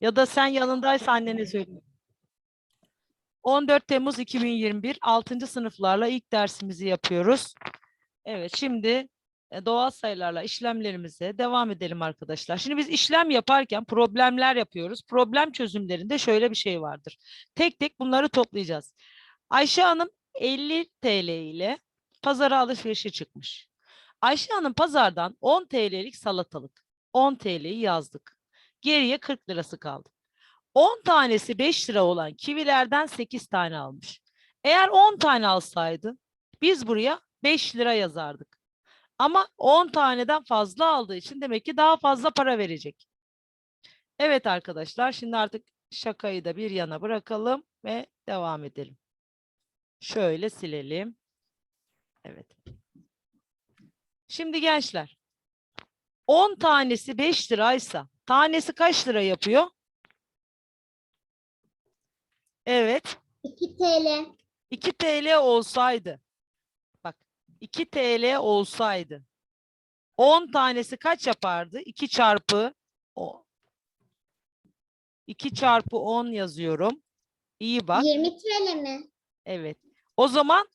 Ya da sen yanındaysa annene söyle. 14 Temmuz 2021 6. sınıflarla ilk dersimizi yapıyoruz. Evet şimdi e, doğal sayılarla işlemlerimize devam edelim arkadaşlar. Şimdi biz işlem yaparken problemler yapıyoruz. Problem çözümlerinde şöyle bir şey vardır. Tek tek bunları toplayacağız. Ayşe Hanım 50 TL ile pazara alışverişe çıkmış. Ayşe Hanım pazardan 10 TL'lik salatalık, 10 TL'yi yazdık. Geriye 40 lirası kaldı. 10 tanesi 5 lira olan kivilerden 8 tane almış. Eğer 10 tane alsaydı biz buraya 5 lira yazardık. Ama 10 taneden fazla aldığı için demek ki daha fazla para verecek. Evet arkadaşlar şimdi artık şakayı da bir yana bırakalım ve devam edelim. Şöyle silelim. Evet. Şimdi gençler 10 tanesi 5 liraysa tanesi kaç lira yapıyor? Evet. 2 TL. 2 TL olsaydı. Bak 2 TL olsaydı. 10 tanesi kaç yapardı? 2 çarpı o. 2 çarpı 10 yazıyorum. İyi bak. 20 TL mi? Evet. O zaman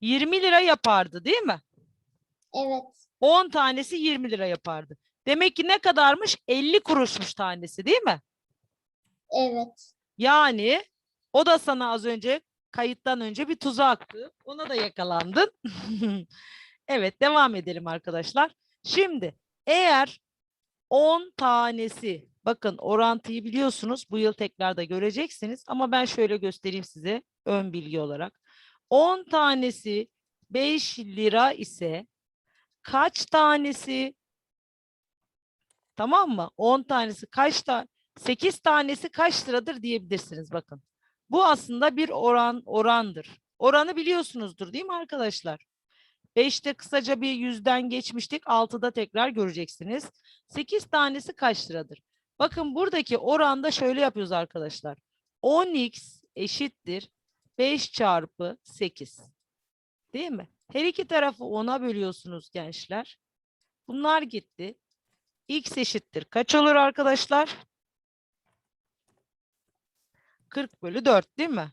20 lira yapardı değil mi? Evet. 10 tanesi 20 lira yapardı. Demek ki ne kadarmış? 50 kuruşmuş tanesi değil mi? Evet. Yani o da sana az önce kayıttan önce bir tuzaktı. Ona da yakalandın. evet devam edelim arkadaşlar. Şimdi eğer 10 tanesi bakın orantıyı biliyorsunuz bu yıl tekrar da göreceksiniz ama ben şöyle göstereyim size ön bilgi olarak. 10 tanesi 5 lira ise kaç tanesi tamam mı? 10 tanesi kaç tane 8 tanesi kaç liradır diyebilirsiniz bakın. Bu aslında bir oran orandır. Oranı biliyorsunuzdur değil mi arkadaşlar? 5'te kısaca bir yüzden geçmiştik. 6'da tekrar göreceksiniz. 8 tanesi kaç liradır? Bakın buradaki oranda şöyle yapıyoruz arkadaşlar. 10x eşittir 5 çarpı 8. Değil mi? Her iki tarafı 10'a bölüyorsunuz gençler. Bunlar gitti. X eşittir. Kaç olur arkadaşlar? 40 bölü 4 değil mi?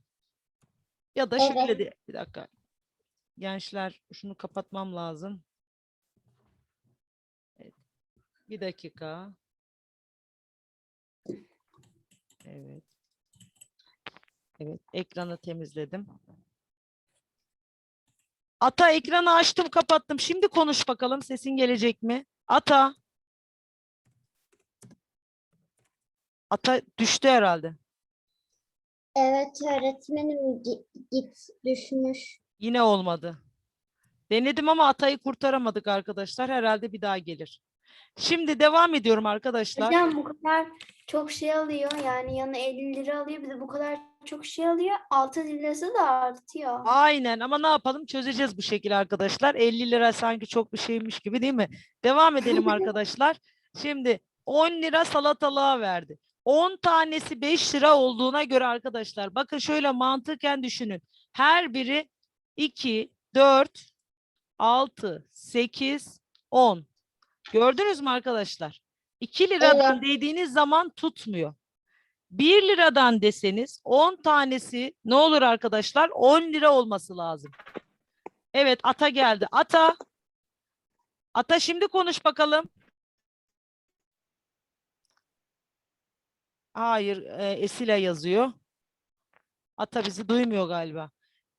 Ya da şöyle Evet. de bir dakika. Gençler şunu kapatmam lazım. Evet. Bir dakika. Evet. Evet, ekranı temizledim. Ata ekranı açtım, kapattım. Şimdi konuş bakalım sesin gelecek mi? Ata. Ata düştü herhalde. Evet öğretmenim git, git düşmüş. Yine olmadı. Denedim ama Atay'ı kurtaramadık arkadaşlar. Herhalde bir daha gelir. Şimdi devam ediyorum arkadaşlar. Hocam bu kadar çok şey alıyor yani yanına 50 lira alıyor bir de bu kadar çok şey alıyor 6 lirası da artıyor. Aynen ama ne yapalım çözeceğiz bu şekilde arkadaşlar. 50 lira sanki çok bir şeymiş gibi değil mi? Devam edelim arkadaşlar. Şimdi 10 lira salatalığa verdi. 10 tanesi 5 lira olduğuna göre arkadaşlar bakın şöyle mantıken düşünün. Her biri 2, 4, 6, 8, 10. Gördünüz mü arkadaşlar? 2 liradan dediğiniz zaman tutmuyor. 1 liradan deseniz 10 tanesi ne olur arkadaşlar? 10 lira olması lazım. Evet Ata geldi. Ata. Ata şimdi konuş bakalım. Hayır, e, Esila yazıyor. Ata bizi duymuyor galiba.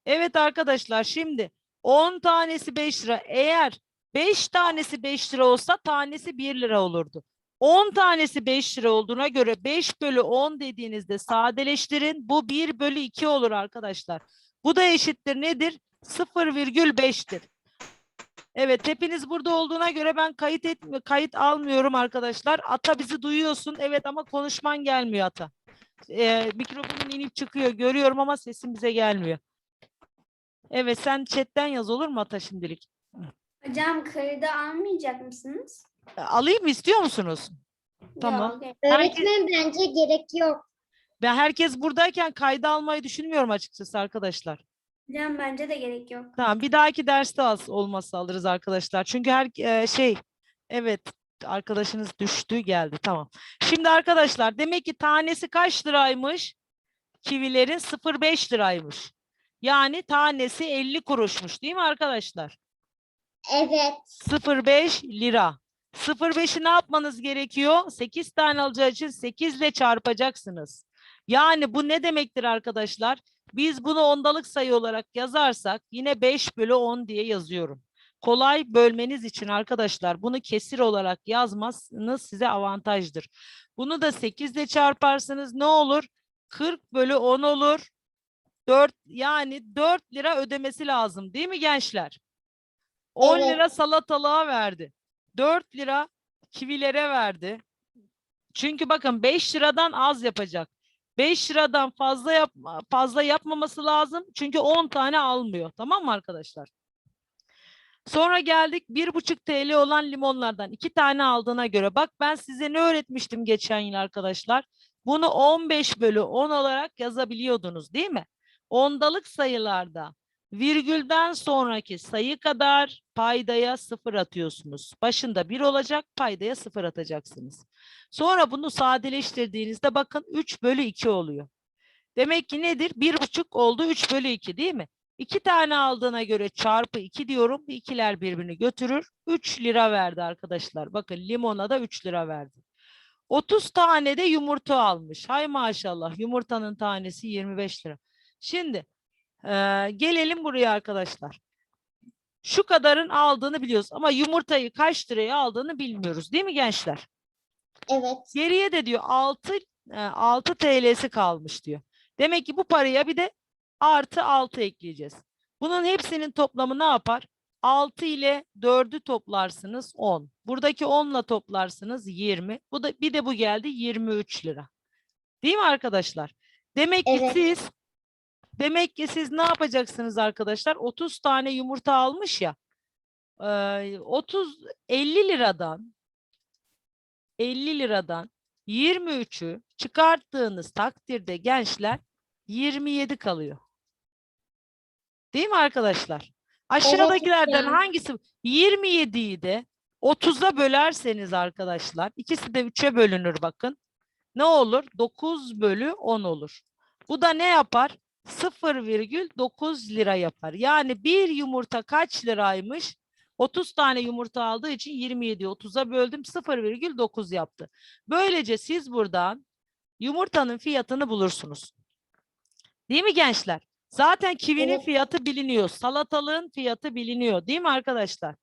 Evet arkadaşlar şimdi 10 tanesi 5 lira. Eğer 5 tanesi 5 lira olsa tanesi 1 lira olurdu. 10 tanesi 5 lira olduğuna göre 5 bölü 10 dediğinizde sadeleştirin. Bu 1 bölü 2 olur arkadaşlar. Bu da eşittir nedir? 0,5'tir. Evet hepiniz burada olduğuna göre ben kayıt etmi kayıt almıyorum arkadaşlar. Ata bizi duyuyorsun. Evet ama konuşman gelmiyor Ata. Ee, mikrofonun inip çıkıyor görüyorum ama sesin bize gelmiyor. Evet sen chatten yaz olur mu Ata şimdilik? Hocam kayıda almayacak mısınız? E, Alayım mı istiyor musunuz? Tamam. Yok, Öğretmenim bence gerek yok. Ben herkes buradayken kayda almayı düşünmüyorum açıkçası arkadaşlar. Hocam bence de gerek yok. Tamam bir dahaki derste az olmazsa alırız arkadaşlar. Çünkü her e, şey evet arkadaşınız düştü geldi tamam. Şimdi arkadaşlar demek ki tanesi kaç liraymış? Kivilerin 0.5 liraymış. Yani tanesi 50 kuruşmuş değil mi arkadaşlar? Evet. 0.5 lira. 0.5'i ne yapmanız gerekiyor? 8 tane alacağı için 8 ile çarpacaksınız. Yani bu ne demektir arkadaşlar? Biz bunu ondalık sayı olarak yazarsak yine 5 bölü 10 diye yazıyorum. Kolay bölmeniz için arkadaşlar bunu kesir olarak yazmanız size avantajdır. Bunu da 8 ile çarparsanız ne olur? 40 bölü 10 olur. 4 yani 4 lira ödemesi lazım değil mi gençler? 10 Evet. lira salatalığa verdi. 4 lira kivilere verdi. Çünkü bakın 5 liradan az yapacak. 5 liradan fazla yap fazla yapmaması lazım. Çünkü 10 tane almıyor. Tamam mı arkadaşlar? Sonra geldik 1,5 TL olan limonlardan 2 tane aldığına göre. Bak ben size ne öğretmiştim geçen yıl arkadaşlar? Bunu 15 bölü 10 olarak yazabiliyordunuz değil mi? Ondalık sayılarda virgülden sonraki sayı kadar paydaya sıfır atıyorsunuz. Başında bir olacak, paydaya sıfır atacaksınız. Sonra bunu sadeleştirdiğinizde bakın 3 bölü 2 oluyor. Demek ki nedir? Bir buçuk oldu 3 bölü 2 değil mi? 2 tane aldığına göre çarpı 2 diyorum. İkiler birbirini götürür. 3 lira verdi arkadaşlar. Bakın limona da 3 lira verdi. 30 tane de yumurta almış. Hay maşallah yumurtanın tanesi 25 lira. Şimdi eee, gelelim buraya arkadaşlar. Şu kadarın aldığını biliyoruz ama yumurtayı kaç liraya aldığını bilmiyoruz değil mi gençler? Evet. Geriye de diyor 6 6 TL'si kalmış diyor. Demek ki bu paraya bir de artı 6 ekleyeceğiz. Bunun hepsinin toplamı ne yapar? 6 ile 4'ü toplarsınız 10. Buradaki 10 ile toplarsınız 20. Bu da bir de bu geldi 23 lira. Değil mi arkadaşlar? Demek ki Evet. siz demek ki siz ne yapacaksınız arkadaşlar? 30 tane yumurta almış ya. eee, 30 50 liradan 50 liradan 23'ü çıkarttığınız takdirde gençler 27 kalıyor. Değil mi arkadaşlar? Aşağıdakilerden hangisi 27'yi de 30'a bölerseniz arkadaşlar ikisi de 3'e bölünür bakın. Ne olur? 9 bölü 10 olur. Bu da ne yapar? 0,9 lira yapar. Yani bir yumurta kaç liraymış? 30 tane yumurta aldığı için 27'yi 30'a böldüm 0,9 yaptı. Böylece siz buradan yumurtanın fiyatını bulursunuz. Değil mi gençler? Zaten kivinin Evet. fiyatı biliniyor. Salatalığın fiyatı biliniyor. Değil mi arkadaşlar?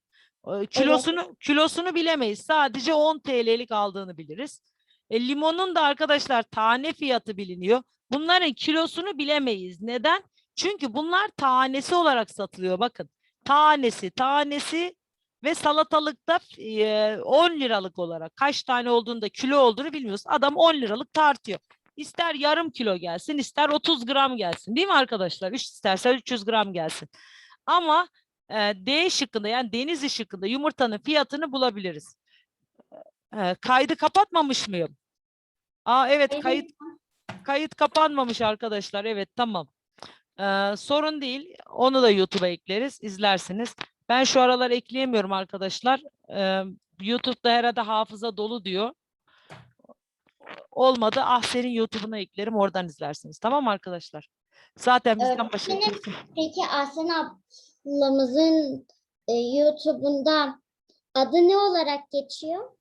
Ee, Kilosunu kilosunu bilemeyiz. Sadece 10 TL'lik aldığını biliriz. E, limonun da arkadaşlar tane fiyatı biliniyor. Bunların kilosunu bilemeyiz. Neden? Çünkü bunlar tanesi olarak satılıyor. Bakın tanesi, tanesi ve salatalıkta e, 10 liralık olarak kaç tane olduğunu da kilo olduğunu bilmiyoruz. Adam 10 liralık tartıyor. İster yarım kilo gelsin, ister 30 gram gelsin. Değil mi arkadaşlar? Üç isterse 300 gram gelsin. Ama e, D şıkkında yani deniz şıkkında yumurtanın fiyatını bulabiliriz. E, kaydı kapatmamış mıyım? Aa evet kayıt kayıt kapanmamış arkadaşlar. Evet tamam. Ee, sorun değil. Onu da YouTube'a ekleriz. izlersiniz. Ben şu aralar ekleyemiyorum arkadaşlar. Ee, YouTube'da herhalde hafıza dolu diyor. Olmadı. Ah senin YouTube'una eklerim. Oradan izlersiniz. Tamam arkadaşlar? Zaten bizden başka Öğretmenim, kimse- Peki Aslen ablamızın e, YouTube'unda adı ne olarak geçiyor?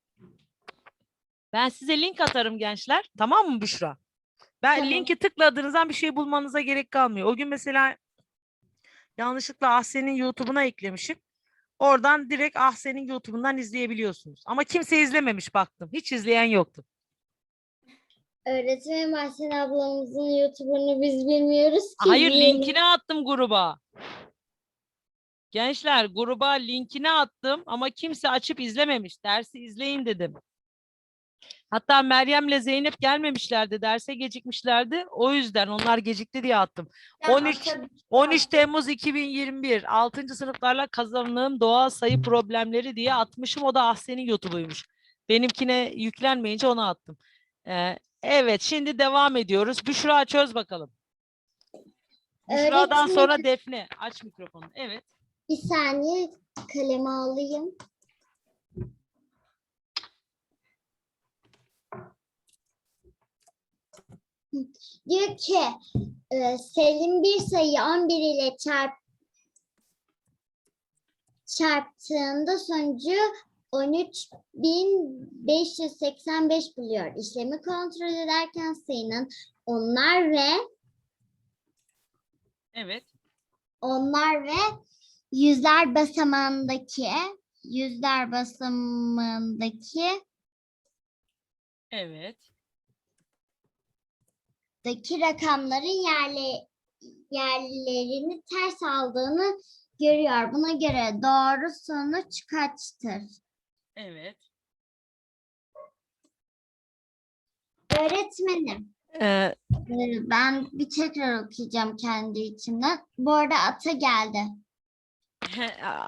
Ben size link atarım gençler. Tamam mı Büşra? Ben Tamam. linki tıkladığınızdan bir şey bulmanıza gerek kalmıyor. O gün mesela yanlışlıkla Ahsen'in YouTube'una eklemişim. Oradan direkt Ahsen'in YouTube'undan izleyebiliyorsunuz. Ama kimse izlememiş baktım. Hiç izleyen yoktu. Öğretmenim Aslen ablamızın YouTube'unu biz bilmiyoruz ki. Hayır linkini attım gruba. Gençler gruba linkini attım ama kimse açıp izlememiş. Dersi izleyin dedim. Hatta Meryem'le Zeynep gelmemişlerdi. Derse gecikmişlerdi. O yüzden onlar gecikti diye attım. 13 13 Temmuz 2021 6. sınıflarla kazanılan doğal sayı problemleri diye atmışım. O da Ahsen'in YouTube'uymuş. Benimkine yüklenmeyince ona attım. Ee, evet şimdi devam ediyoruz. Büşra çöz bakalım. Büşra'dan Öğretmenim. sonra Defne. Aç mikrofonu. Evet. Bir saniye kalemi alayım. Diyor ki e, Selim bir sayı 11 ile çarp çarptığında sonucu 13.585 buluyor. İşlemi kontrol ederken sayının onlar ve Evet. onlar ve yüzler basamağındaki yüzler basamağındaki Evet. Daki rakamların yerli, yerlerini ters aldığını görüyor. Buna göre doğru sonuç kaçtır? Evet. Öğretmenim, Ee, ben bir tekrar okuyacağım kendi içimden. Bu arada ata geldi.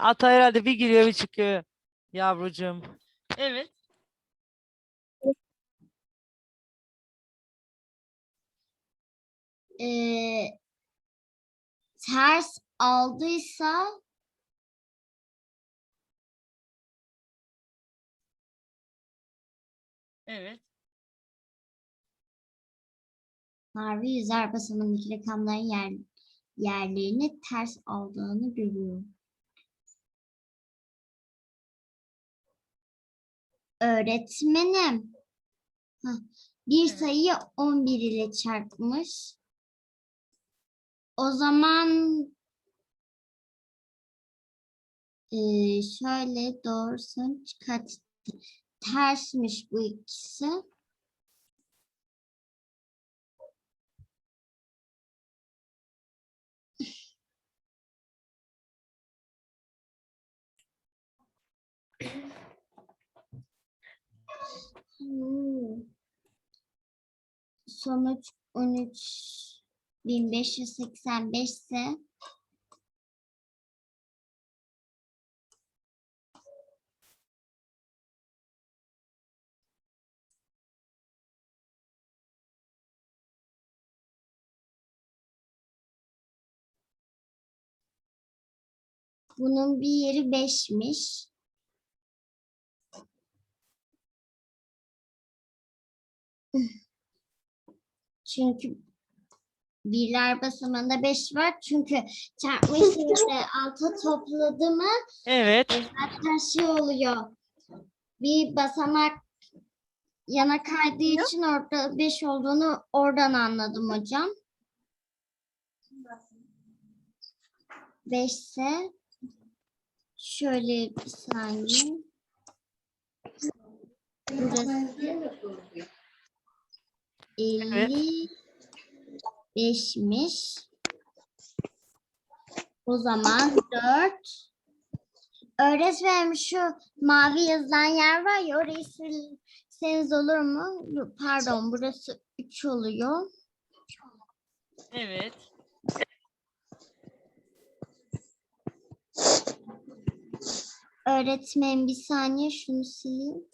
ata herhalde bir giriyor bir çıkıyor yavrucuğum. Evet. E, ters aldıysa Evet. mavi yüzler basamağındaki rakamların yer, yerlerini ters aldığını görüyor. Öğretmenim. Hah, Bir Evet. sayıyı 11 ile çarpmış. O zaman eee, şöyle doğru sonuç kaçtı? Tersmiş bu ikisi. Hmm. Sonuç 13.585 ise bunun bir yeri 5'miş. Çünkü birler basamağında 5 var. Çünkü çarpma işlemiyle alta topladı mı Evet. zaten şey oluyor. Bir basamak yana kaydığı için orada 5 olduğunu oradan anladım hocam. 5 ise şöyle bir saniye. Burası 55'miş. O zaman 4. Öğretmenim şu mavi yazılan yer var ya orayı silseniz olur mu? Pardon burası 3 oluyor. Evet. Öğretmenim bir saniye şunu sileyim.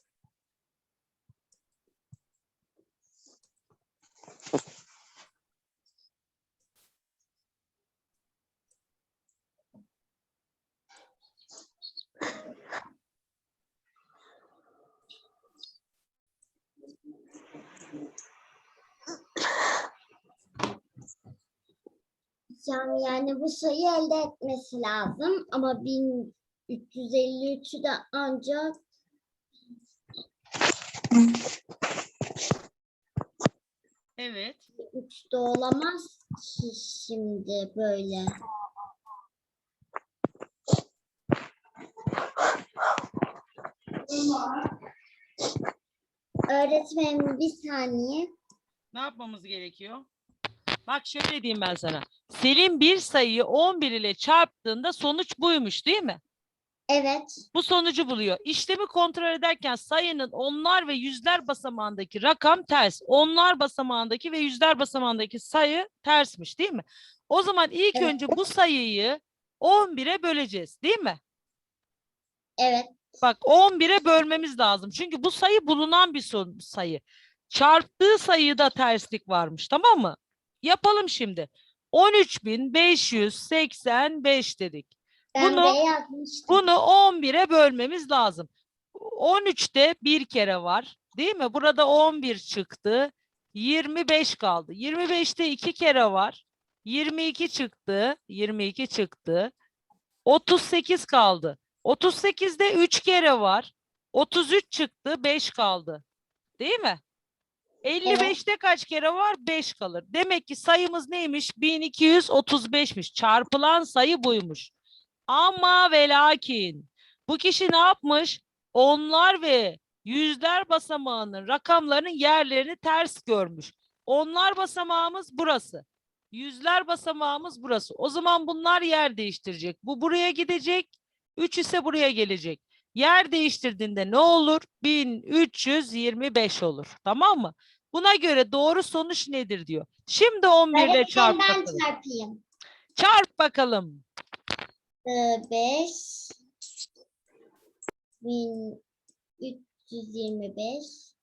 Hocam yani bu sayı elde etmesi lazım ama 1353'ü de ancak Evet. 3'te olamaz ki şimdi böyle. Öğretmenim bir saniye. Ne yapmamız gerekiyor? Bak şöyle diyeyim ben sana. Selim bir sayıyı 11 ile çarptığında sonuç buymuş değil mi? Evet. Bu sonucu buluyor. İşlemi kontrol ederken sayının onlar ve yüzler basamağındaki rakam ters. Onlar basamağındaki ve yüzler basamağındaki sayı tersmiş değil mi? O zaman ilk Evet. önce bu sayıyı 11'e böleceğiz değil mi? Evet. Bak 11'e bölmemiz lazım. Çünkü bu sayı bulunan bir son- sayı. Çarptığı sayıda terslik varmış tamam mı? Yapalım şimdi. 13.585 dedik. Ben Bunu-. Bunu 11'e bölmemiz lazım. 13'te bir kere var. Değil mi? Burada 11 çıktı. 25 kaldı. 25'te 2 kere var. 22 çıktı. 22 çıktı. 38 kaldı. 38'de 3 kere var. 33 çıktı. 5 kaldı. Değil mi? 55'te kaç kere var? 5 kalır. Demek ki sayımız neymiş? 1235'miş. Çarpılan sayı buymuş. Ama ve lakin bu kişi ne yapmış? Onlar ve yüzler basamağının rakamlarının yerlerini ters görmüş. Onlar basamağımız burası. Yüzler basamağımız burası. O zaman bunlar yer değiştirecek. Bu buraya gidecek. 3 ise buraya gelecek. Yer değiştirdiğinde ne olur? 1325 olur. Tamam mı? Buna göre doğru sonuç nedir diyor. Şimdi 11 ile çarp ben bakalım. çarpayım. Çarp bakalım. Ee, 5 1325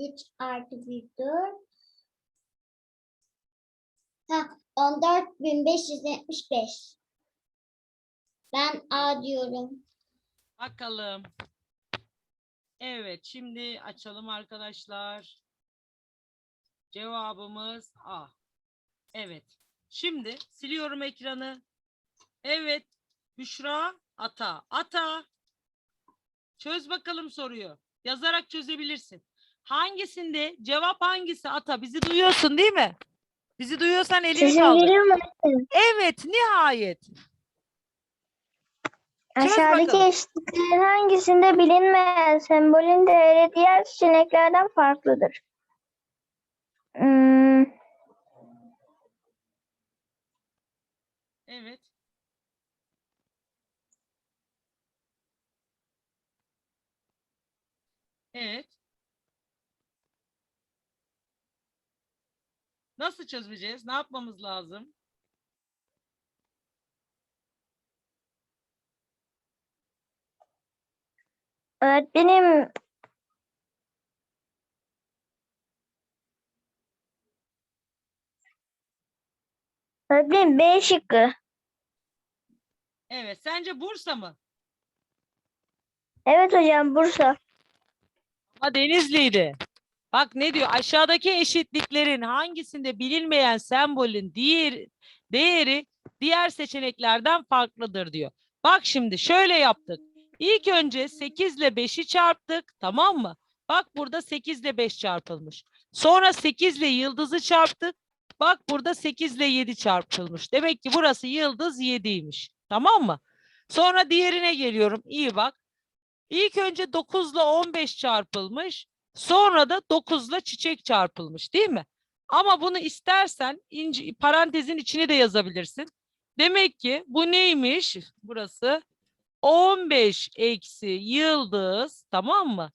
3 artı 1 4 Ha 14575 Ben A diyorum. Bakalım. Evet, şimdi açalım arkadaşlar. Cevabımız A. Evet. Şimdi siliyorum ekranı. Evet. Büşra Ata. Ata. Çöz bakalım soruyu. Yazarak çözebilirsin. Hangisinde cevap hangisi Ata? Bizi duyuyorsun değil mi? Bizi duyuyorsan elini Sesim kaldır. geliyor mu? Evet, nihayet. Çöz Aşağıdaki bakalım. eşitliklerin hangisinde bilinmeyen sembolün değeri diğer seçeneklerden farklıdır? Hmm, Evet. Evet. Nasıl çözeceğiz? Ne yapmamız lazım? öğretmenim Öğretmenim B şıkkı. Evet. Sence Bursa mı? Evet hocam Bursa. Ama Denizli'ydi. Bak ne diyor? Aşağıdaki eşitliklerin hangisinde bilinmeyen sembolün diğer değeri diğer seçeneklerden farklıdır diyor. Bak şimdi şöyle yaptık. İlk önce 8 ile 5'i çarptık. Tamam mı? Bak burada 8 ile 5 çarpılmış. Sonra 8 ile yıldızı çarptık. Bak burada 8 ile 7 çarpılmış. Demek ki burası yıldız 7'ymiş. Tamam mı? Sonra diğerine geliyorum. İyi bak. İlk önce 9 ile 15 çarpılmış. Sonra da 9 ile çiçek çarpılmış değil mi? Ama bunu istersen inci, parantezin içine de yazabilirsin. Demek ki bu neymiş? Burası 15 eksi yıldız tamam mı?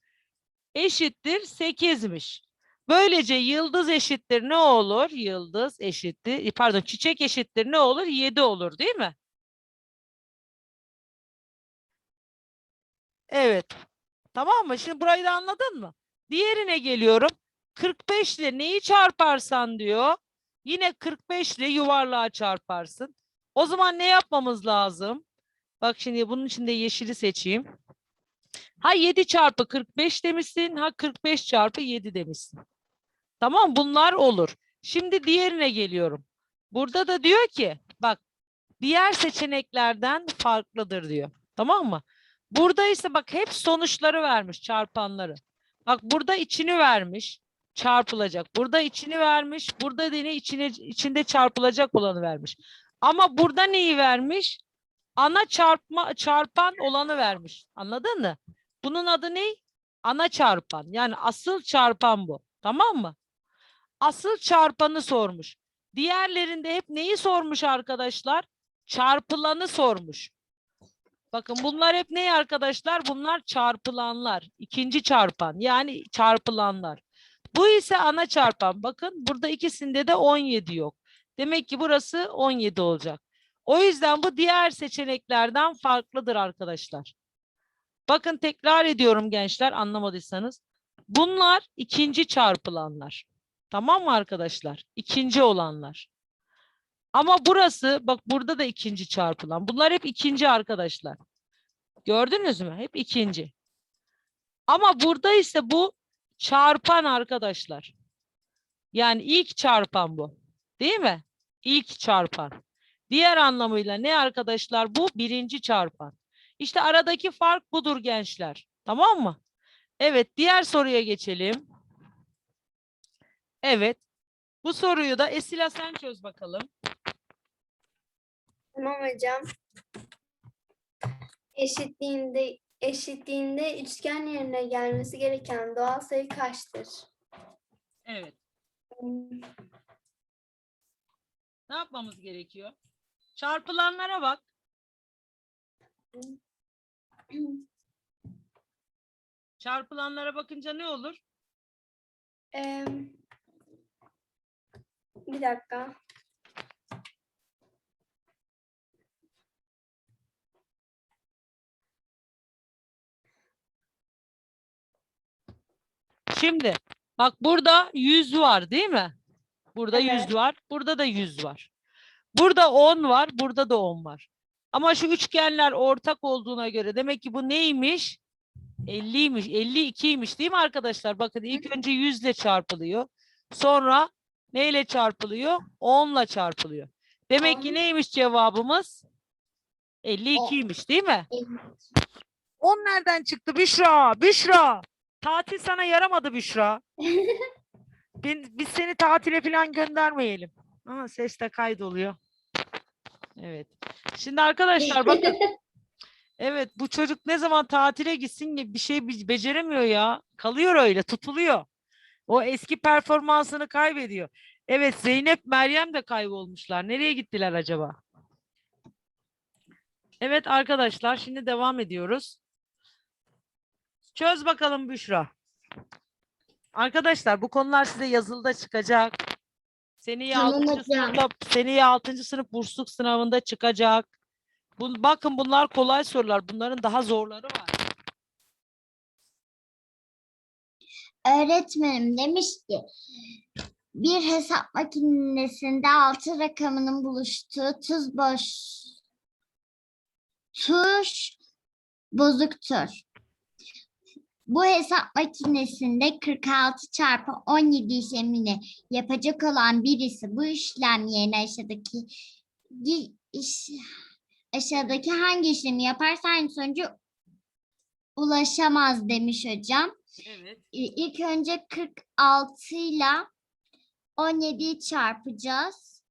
Eşittir 8'miş. Böylece yıldız eşittir ne olur? Yıldız eşittir pardon çiçek eşittir ne olur? 7 olur değil mi? Evet. Tamam mı? Şimdi burayı da anladın mı? Diğerine geliyorum. 45 ile neyi çarparsan diyor. Yine 45 ile yuvarlığa çarparsın. O zaman ne yapmamız lazım? Bak şimdi bunun için de yeşili seçeyim. Ha 7 çarpı 45 demişsin. Ha 45 çarpı 7 demişsin. Tamam bunlar olur. Şimdi diğerine geliyorum. Burada da diyor ki bak diğer seçeneklerden farklıdır diyor. Tamam mı? Burada ise bak hep sonuçları vermiş çarpanları. Bak burada içini vermiş çarpılacak. Burada içini vermiş. Burada yine içine, içinde çarpılacak olanı vermiş. Ama burada neyi vermiş? Ana çarpma çarpan olanı vermiş. Anladın mı? Bunun adı ne? Ana çarpan. Yani asıl çarpan bu. Tamam mı? Asıl çarpanı sormuş. Diğerlerinde hep neyi sormuş arkadaşlar? Çarpılanı sormuş. Bakın bunlar hep ne arkadaşlar? Bunlar çarpılanlar. İkinci çarpan yani çarpılanlar. Bu ise ana çarpan. Bakın burada ikisinde de 17 yok. Demek ki burası 17 olacak. O yüzden bu diğer seçeneklerden farklıdır arkadaşlar. Bakın tekrar ediyorum gençler anlamadıysanız. Bunlar ikinci çarpılanlar. Tamam mı arkadaşlar? İkinci olanlar. Ama burası bak burada da ikinci çarpılan. Bunlar hep ikinci arkadaşlar. Gördünüz mü? Hep ikinci. Ama burada ise bu çarpan arkadaşlar. Yani ilk çarpan bu. Değil mi? İlk çarpan. Diğer anlamıyla ne arkadaşlar? Bu birinci çarpan. İşte aradaki fark budur gençler. Tamam mı? Evet, diğer soruya geçelim. Evet. Bu soruyu da Esila sen çöz bakalım. Tamam hocam. Eşitliğinde eşitliğinde üçgen yerine gelmesi gereken doğal sayı kaçtır? Evet. Ne yapmamız gerekiyor? Çarpılanlara bak. Çarpılanlara bakınca ne olur? Em, bir dakika. Şimdi bak burada 100 var değil mi? Burada 100 Evet. var. Burada da 100 var. Burada 10 var. Burada da 10 var. Ama şu üçgenler ortak olduğuna göre demek ki bu neymiş? 50'ymiş. 52'ymiş değil mi arkadaşlar? Bakın ilk önce 100 ile çarpılıyor. Sonra neyle çarpılıyor? 10 ile çarpılıyor. Demek ki neymiş cevabımız? 52'ymiş değil mi? 10 nereden çıktı Büşra? Büşra. Tatil sana yaramadı Büşra. Bin- biz seni tatile falan göndermeyelim. Aha, ses de kaydoluyor. Evet. Şimdi arkadaşlar bakın. Evet bu çocuk ne zaman tatile gitsin ki bir şey be- beceremiyor ya. Kalıyor öyle tutuluyor. O eski performansını kaybediyor. Evet Zeynep Meryem de kaybolmuşlar. Nereye gittiler acaba? Evet arkadaşlar şimdi devam ediyoruz. Çöz bakalım Büşra. Arkadaşlar bu konular size yazılıda çıkacak. Seneye Tamam 6. hocam. sınıfta seneye 6. sınıf bursluluk sınavında çıkacak. Bu, bakın bunlar kolay sorular. Bunların daha zorları var. Öğretmenim demiş ki bir hesap makinesinde altı rakamının buluştuğu tuz boş tuş bozuktur. Bu hesap makinesinde 46 çarpı 17 işlemini yapacak olan birisi bu işlem yerine aşağıdaki iş- aşağıdaki hangi işlemi yaparsa aynı sonuca ulaşamaz demiş hocam. Evet. İlk önce 46 ile 17'yi çarpacağız.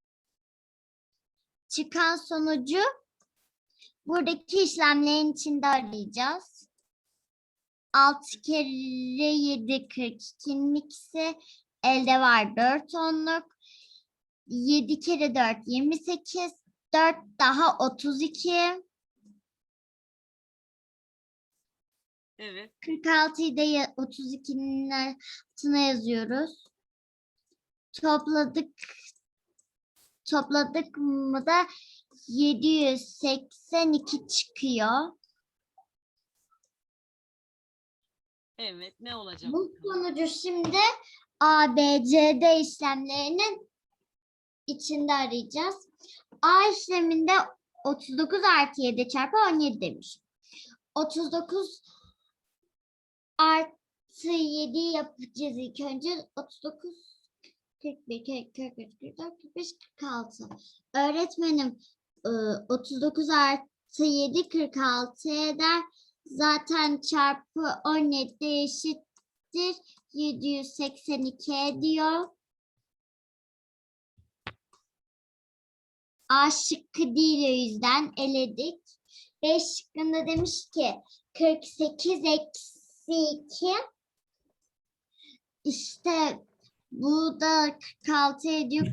Çıkan sonucu buradaki işlemlerin içinde arayacağız. 6 kere 7 42'nin ikisi elde var 4 onluk. 7 kere 4 28. 4 daha 32. Evet. 46'yı da ya- 32'nin altına yazıyoruz. Topladık. Topladık mı da 782 çıkıyor. Evet. Ne olacak? Bu sonucu şimdi A, B, C, D işlemlerinin içinde arayacağız. A işleminde 39 artı 7 çarpı 17 demiş. 39 artı 7 yapacağız ilk önce. 39 41, 43, 44, 45, 46. Öğretmenim e, 39 artı 7 46 eder. Zaten çarpı 17 eşittir. 782 ediyor. A şıkkı değil o yüzden eledik. B şıkkında demiş ki 48 eksi 2 işte bu da 46 ediyor.